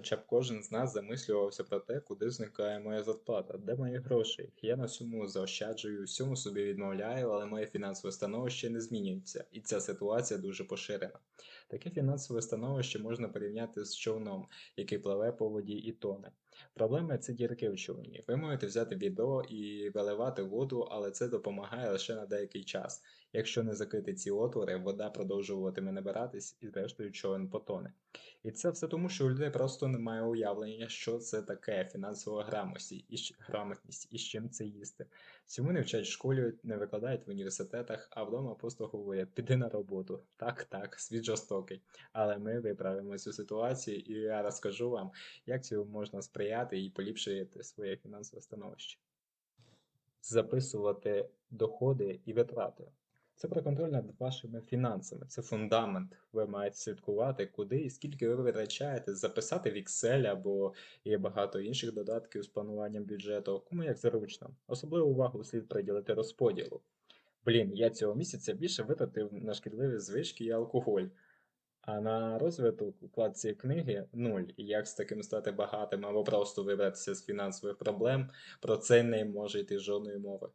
Хоча б кожен з нас замислювався про те, куди зникає моя зарплата, де мої гроші. Я на всьому заощаджую, всьому собі відмовляю, але моє фінансове становище не змінюється, і ця ситуація дуже поширена. Таке фінансове становище можна порівняти з човном, який пливе по воді і тоне. Проблема це дірки в човні. Ви можете взяти відро і виливати воду, але це допомагає лише на деякий час. Якщо не закрити ці отвори, вода продовжуватиме набиратись і зрештою човен потоне. І це все тому, що у людей просто немає уявлення, що це таке фінансова грамотність і з чим це їсти. Цьому не вчать в школі, не викладають в університетах, а вдома просто говорять: піди на роботу. Так, так, світ жорстокий. Але ми виправимо цю ситуацію, і я розкажу вам, як цьому можна сприяти і поліпшити своє фінансове становище. Записувати доходи і витрати. Це про контроль над вашими фінансами. Це фундамент. Ви маєте слідкувати, куди і скільки ви витрачаєте, записати в Excel або є багато інших додатків з плануванням бюджету, кому як зручно. Особливу увагу слід приділити розподілу. Блін, я цього місяця більше витратив на шкідливі звички і алкоголь. А на розвиток у вкладці книги нуль. І як з таким стати багатим або просто вибратися з фінансових проблем, про це не може йти жодної мови.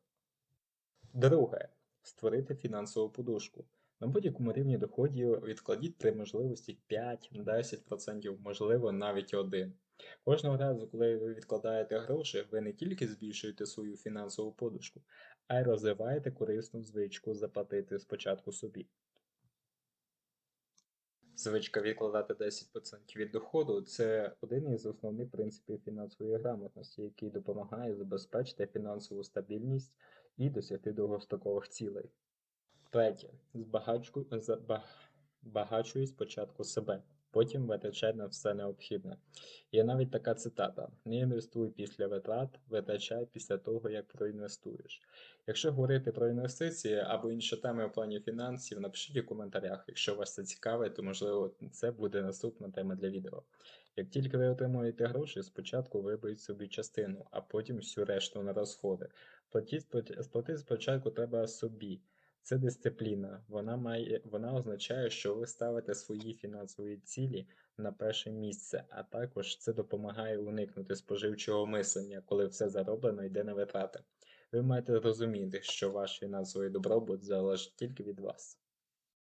Друге, створити фінансову подушку. На будь-якому рівні доходів відкладіть при можливості 5-10%, можливо навіть 1. Кожного разу, коли ви відкладаєте гроші, ви не тільки збільшуєте свою фінансову подушку, а й розвиваєте корисну звичку заплатити спочатку собі. Звичка відкладати 10% від доходу це один із основних принципів фінансової грамотності, який допомагає забезпечити фінансову стабільність і досягти довгострокових цілей. Третє. Збагачуй спочатку себе, потім витрачай на все необхідне. Є навіть така цитата: не інвестуй після витрат, витрачай після того, як проінвестуєш. Якщо говорити про інвестиції або інші теми в плані фінансів, напишіть у коментарях. Якщо вас це цікавить, то можливо це буде наступна тема для відео. Як тільки ви отримуєте гроші, спочатку виберіть собі частину, а потім всю решту на розходи. Сплатити спочатку треба собі. Це дисципліна. Вона має, вона означає, що ви ставите свої фінансові цілі на перше місце, а також це допомагає уникнути споживчого мислення, коли все зароблено йде на витрати. Ви маєте розуміти, що ваш фінансовий добробут залежить тільки від вас.